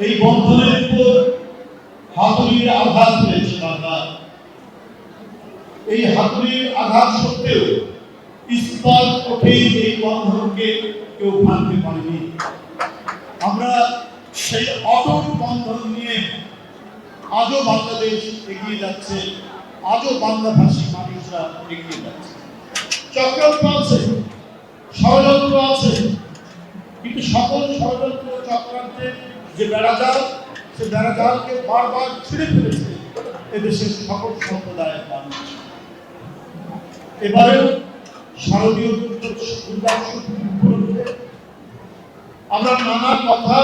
এই বন্ধনের উপর হাতুড়ির আঘাত হয়েছে বারবার। এই হাতুড়ির আঘাত সত্ত্বেও ইস্পাত ওঠেই এই বন্ধনকে কেউ ভাঙতে পারেনি। আমরা সেই অটল বন্ধন নিয়ে আজও বাংলাদেশ এগিয়ে যাচ্ছে, আজও বাংলাভাষী মানুষরা এগিয়ে যাচ্ছে। চক্রান্ত আছে, ষড়যন্ত্র আছে, কিন্তু সকল ষড়যন্ত্র চক্রান্তের যে বেড়াজাল সে বেড়াজালকে বারবার ছিঁড়ে ফেলেছে এদেশের সকল সম্প্রদায়ের মানুষ। এবারে শারদীয় আমরা নানা কথা,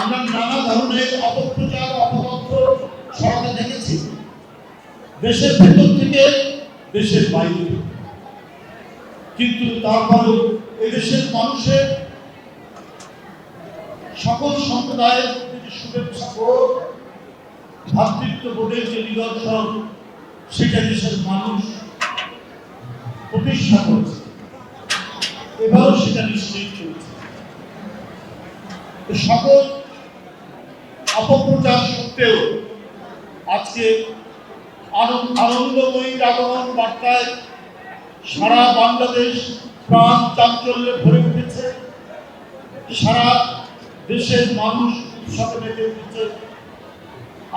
আমরা নানা ধরনের অপপ্রচার ছড়াতে দেখেছি। দেশের ভেতর থেকে, দেশের বাইরে। কিন্তু তারপরেও এদেশের মানুষের সকল সম্প্রদায়ের প্রতি শুভেচ্ছা ও ভ্রাতৃত্ববোধের যে নিদর্শন, সেটা দেশের মানুষ প্রতিষ্ঠা করেছে। এবারও সেটা নিশ্চিত তো সকল অপপ্রচার সত্ত্বেও আজকে আনন্দ আনন্দময়ী আগমন বার্তায় সারা বাংলাদেশ প্রাণ চাঞ্চল্যে ভরে উঠেছে। সারা দেশের মানুষ উঠেছে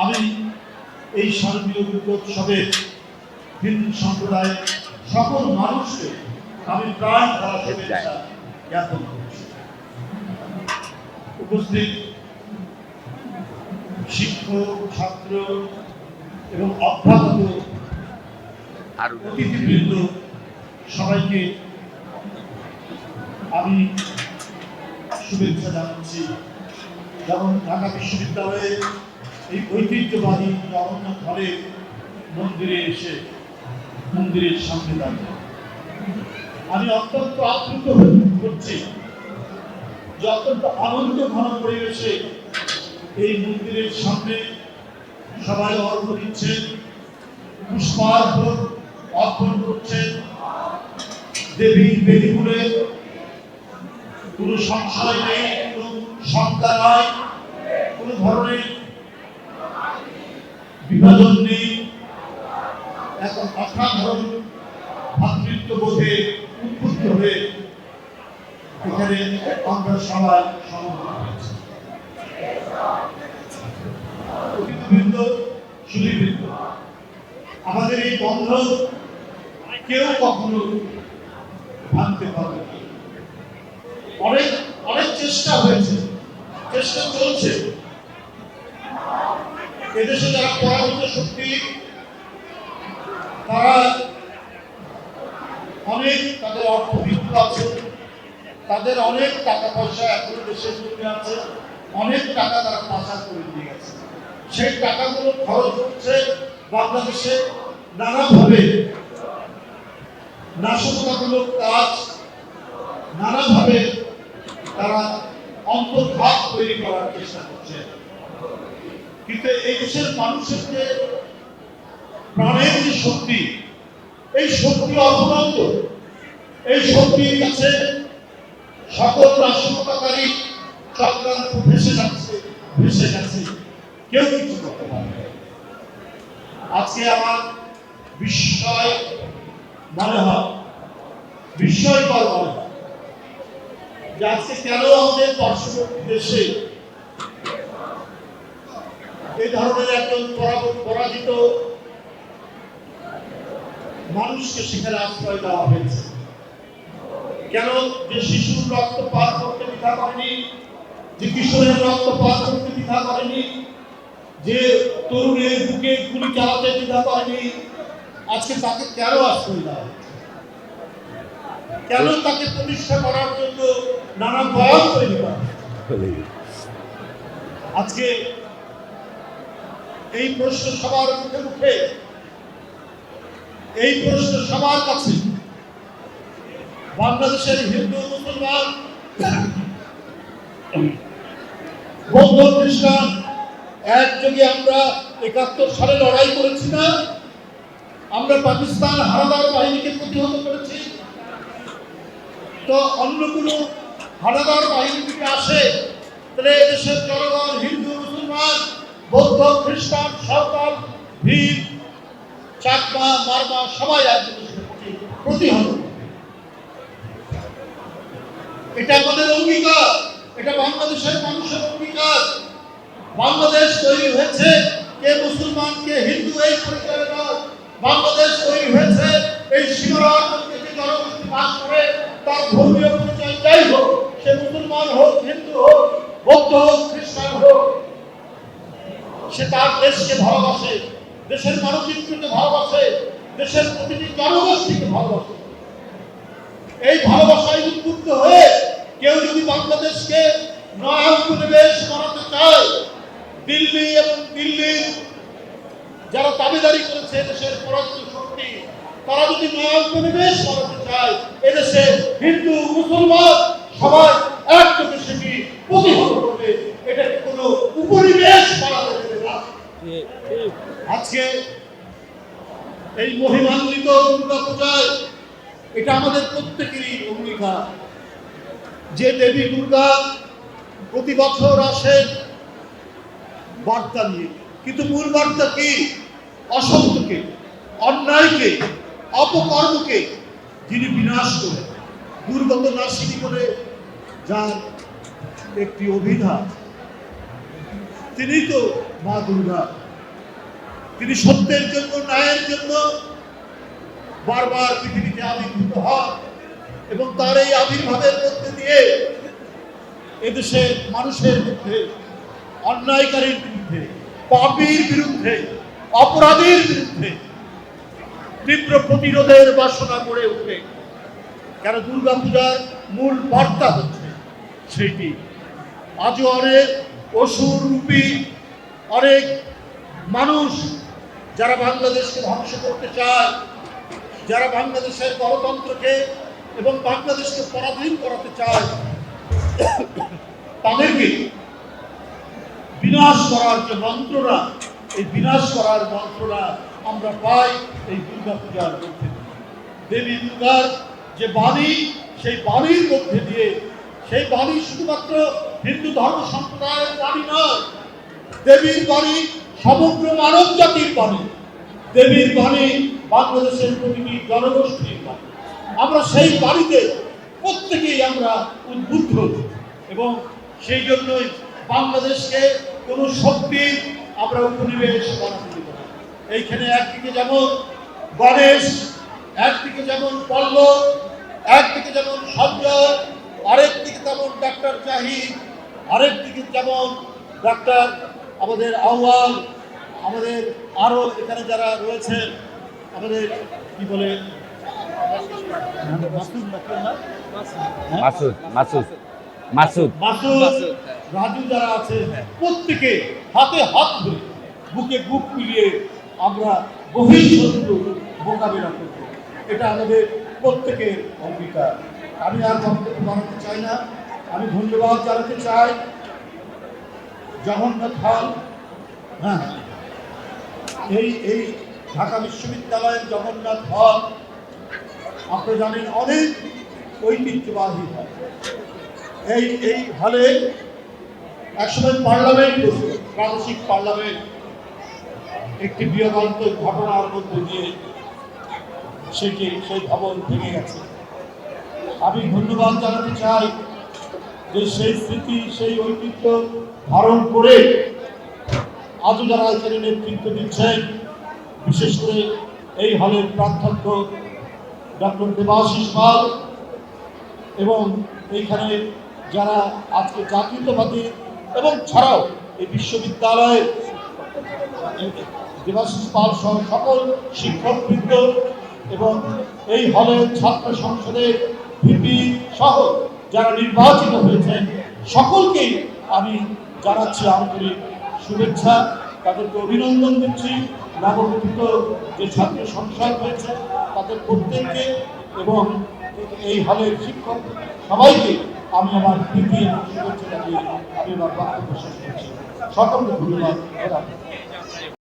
আমি এই শারদীয় উৎসবে হিন্দু সম্প্রদায়ের সকল মানুষকে আমি প্রাণ ভরা শুভেচ্ছা জ্ঞাপন করছি। উপস্থিত শিক্ষক ছাত্র এবং অভ্যাগত আরও অতিথিবৃন্দ সবাইকে আমি শুভেচ্ছা জানাচ্ছি। যেমন ঢাকা বিশ্ববিদ্যালয়ের এই ঐতিহ্যবাহী জগন্নাথ ঘরে মন্দিরে এসে মন্দিরের সামনে দাঁড়িয়ে আমি অত্যন্ত আপ্লুত করছি যে অত্যন্ত আনন্দ ঘন পরিবেশে এই মন্দিরের সামনে সবাই অর্ঘ দিচ্ছেন পুষ্পার্ঘ অর্পণ করছেন, দেবী বেদিপুরে কোনো সংশয় নেই। শঙ্কা নয়, কোনো ধরনের বিভাজন নেই। এখন অসাধারণ উদ্বুদ্ধ হয়ে এখানে আমরা সবাই আমাদের এই বন্ধন কেউ কখনো ভাঙতে পারবে অনেক অনেক চেষ্টা হয়েছে। চেষ্টা চলছে। এদেশে যারা পরাভূত শক্তি, তারা অনেক তাদের অর্থবিত্ত আছে, তাদের অনেক টাকা পয়সা এখন দেশের মধ্যে আছে, অনেক টাকা তারা পাচার করে দিয়ে গেছে। সেই টাকাগুলো খরচ হচ্ছে বাংলাদেশে নানাভাবে। নাশকতামূলক কাজ নানাভাবে তারা অন্তর্ভাগ তৈরি করার চেষ্টা করছে। কিন্তু মানুষের যে প্রাণের যে শক্তি, এই শক্তি এই শক্তির কাছে সকল চক্রান্ত ভেসে যাচ্ছে, ভেসে কেউ কিছু করতে পারবে আজকে আমার বিস্ময় মনে হয়, বিস্ময়কর মনে আজকে কেন আমাদের পার্শ্ববর্তী দেশে এই ধরনের একজন পরাজিত মানুষকে সেখানে আশ্রয় দেওয়া হয়েছে? কেন যে শিশুর রক্ত পার করতে দ্বিধা করেনি? যে কিশোরের রক্ত পার করতে দ্বিধা করেনি? যে তরুণের বুকে গুলি চালাতে দ্বিধা করেনি? আজকে তাকে কেন আশ্রয় দেওয়া হচ্ছে? কেন তাকে প্রতিষ্ঠা করার জন্য নানা বয়ান তৈরি করা? আজকে এই প্রশ্ন সবার মুখে মুখে এই প্রশ্ন সবার কাছে। বাংলাদেশের হিন্দু মুসলমান বৌদ্ধ খ্রিস্টান একযোগে আমরা একাত্তর সালে লড়াই করেছি না আমরা পাকিস্তান হানাদার বাহিনীকে প্রতিহত করেছি। তো অন্য কোনো হানাদার বাহিনী থেকে আসে, তাহলে এদেশের জনগণ, হিন্দু, মুসলমান, বৌদ্ধ, খ্রিস্টান সাঁওতাল ভীম, চাকমা, মারমা, সবাই প্রতিহত। এটা আমাদের অঙ্গীকার, এটা বাংলাদেশের মানুষের অঙ্গীকার। বাংলাদেশ তৈরি হয়েছে, কে মুসলমান, কে হিন্দু, এই পরিচয় বাংলাদেশ তৈরি হয়েছে, এই সীমানার জনগোষ্ঠী বাস করে। তার ধর্মীয় পরিচয় যাই হোক, সে মুসলমান হোক, হিন্দু হোক, বৌদ্ধ হোক, খ্রিস্টান হোক, সে তার দেশকে ভালোবাসে, দেশের মানচিত্রকে ভালোবাসে, দেশের প্রতিটি জনগোষ্ঠীকে ভালোবাসে। এই ভালোবাসায় উদ্বুদ্ধ হয়ে কেউ যদি বাংলাদেশকে নয়া উপনিবেশ করাতে চায়, দিল্লি এবং দিল্লির যারা দাবিদারি করেছে দেশের পরাজিত শক্তি তারা যদি নয়া উপনিবেশ করাতে চায়, এদেশে হিন্দু, মুসলমান সবাই একযোগে সেটি প্রতিহত করবে। এটাকে কোনো উপনিবেশ করাতে দেবে না। আজকে এই মহিমান্বিত দুর্গা পূজায় এটা আমাদের প্রত্যেকেরই অঙ্গীকার যে দেবী দুর্গা প্রতি বছর আসেন বার্তা নিয়ে। কিন্তু মূল বার্তা কি? অসত্যকে অন্যায়কে অপকর্মকে যিনি বিনাশ করে, দুর্গত নাশিনী করে যার একটি অভিধান তিনি তো মা দুর্গা। তিনি সত্যের জন্য, ন্যায়ের জন্য বারবার পৃথিবীতে আবির্ভূত হন এবং তার এই আবির্ভাবের মধ্যে দিয়ে এদেশের মানুষের মধ্যে, অন্যায়কারীর বিরুদ্ধে, পাপীর বিরুদ্ধে, অপরাধীর বিরুদ্ধে তীব্র প্রতিরোধের বাসনা গড়ে ওঠে কেন দুর্গা পূজার মূল বার্তা হচ্ছে সেটি। আজও অনেক অসুর রূপী অনেক মানুষ যারা বাংলাদেশকে ধ্বংস করতে চায়, যারা বাংলাদেশের গণতন্ত্রকে এবং বাংলাদেশকে পরাধীন করাতে চায়, তাদেরকে বিনাশ করার যে মন্ত্রণা, এই বিনাশ করার মন্ত্রণা আমরা পাই এই দুর্গা পূজার মধ্যে। দেবী দুর্গার যে বাণী, সেই বাণীর মধ্যে দিয়ে, সেই বাণী শুধুমাত্র হিন্দু ধর্ম সম্প্রদায়ের বাণী নয়, দেবীর বাণী সমগ্র মানব জাতির বাণী। দেবীর বাণী বাংলাদেশের প্রতিটি জনগোষ্ঠীর বাণী। আমরা সেই বাড়িতে প্রত্যেকেই আমরা উদ্বুদ্ধ। এবং সেই জন্যই বাংলাদেশকে কোনো শক্তি আমরা উপনিবেশ বানাতে এইখানে একদিকে যেমন গণেশ একদিকে যেমন পল্লব একদিকে যেমন সঞ্জয় আরেক দিকে তেমন ডাক্তার জাহিদ আরেক দিকে যেমন ডাক্তার আমাদের আহ্বান আমাদের আরও এখানে যারা রয়েছেন আমাদের কি বলে মাসুদ নাকি ওনার? মাসুদ মাসুদ মাসুদ মাসুদ রাজু যারা আছে প্রত্যেকে হাতে হাত ধরে বুকে বুক মিলিয়ে আমরা বহিঃশত্রু মোকাবিলা করব। এটা আমাদের প্রত্যেকের অঙ্গীকার। আমি আর বক্তব্য বানাতে চাই না। আমি ধন্যবাদ জানাতে চাই। জগন্নাথ হল হ্যাঁ এই এই ঢাকা বিশ্ববিদ্যালয়ের জগন্নাথ হল, আপনি জানেন অনেক ঐতিহ্যবাহী হল। এই এই হলে একসময় পার্লামেন্ট প্রাদেশিক পার্লামেন্ট একটি বিয়োগান্তক ঘটনার মধ্যে দিয়ে সেটি, সেই ভবন ভেঙে গেছে। আমি ধন্যবাদ জানাতে চাই যে সেই স্মৃতি, সেই ঐতিহ্য ধারণ করে আজও যারা এখানে নেতৃত্ব দিচ্ছেন, বিশেষ করে এই হলের প্রাধ্যক্ষ ডক্টর দেবাশিস পাল এবং এইখানে যারা আজকে জাতীয়তাবাদী এবং ছাড়াও এই বিশ্ববিদ্যালয়ে দেবাশিস পাল সহ সকল শিক্ষকবৃন্দ এবং এই হলের ছাত্র সংসদের ভিপি সহ যারা নির্বাচিত হয়েছে, সকলকেই আমি জানাচ্ছি আন্তরিক শুভেচ্ছা, তাদেরকে অভিনন্দন দিচ্ছি। নবগঠিত যে ছাত্র সংসদ হয়েছে, তাদের প্রত্যেককে এবং এই হলের শিক্ষক সবাইকে আমি আমার এবং শুভেচ্ছা জানিয়ে আমি আমার বক্তব্য শেষ করছি। সকলকে ধন্যবাদ।